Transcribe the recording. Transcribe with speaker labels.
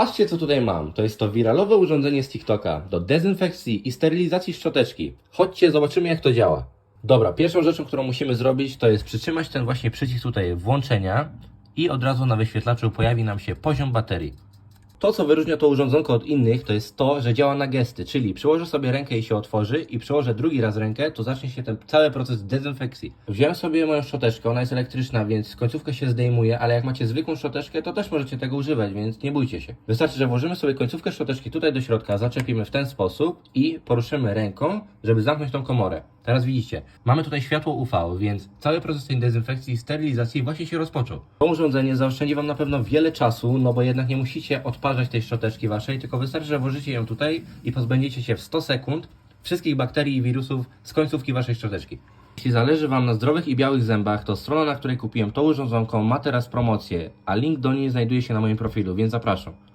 Speaker 1: Patrzcie co tutaj mam. To jest to wiralowe urządzenie z TikToka do dezynfekcji i sterylizacji szczoteczki. Chodźcie, zobaczymy jak to działa. Dobra, pierwszą rzeczą, którą musimy zrobić, to jest przytrzymać ten właśnie przycisk tutaj włączenia i od razu na wyświetlaczu pojawi nam się poziom baterii. To, co wyróżnia to urządzonko od innych, to jest to, że działa na gesty, czyli przyłożę sobie rękę i się otworzy i przyłożę drugi raz rękę, to zacznie się ten cały proces dezynfekcji. Wziąłem sobie moją szczoteczkę, ona jest elektryczna, więc końcówkę się zdejmuje, ale jak macie zwykłą szczoteczkę, to też możecie tego używać, więc nie bójcie się. Wystarczy, że włożymy sobie końcówkę szczoteczki tutaj do środka, zaczepimy w ten sposób i poruszymy ręką, żeby zamknąć tą komorę. Teraz widzicie, mamy tutaj światło UV, więc cały proces tej dezynfekcji i sterylizacji właśnie się rozpoczął. To urządzenie zaoszczędzi Wam na pewno wiele czasu, no bo jednak nie musicie odparzać tej szczoteczki Waszej, tylko wystarczy, że włożycie ją tutaj i pozbędziecie się w 100 sekund wszystkich bakterii i wirusów z końcówki Waszej szczoteczki. Jeśli zależy Wam na zdrowych i białych zębach, to strona, na której kupiłem to urządzonko ma teraz promocję, a link do niej znajduje się na moim profilu, więc zapraszam.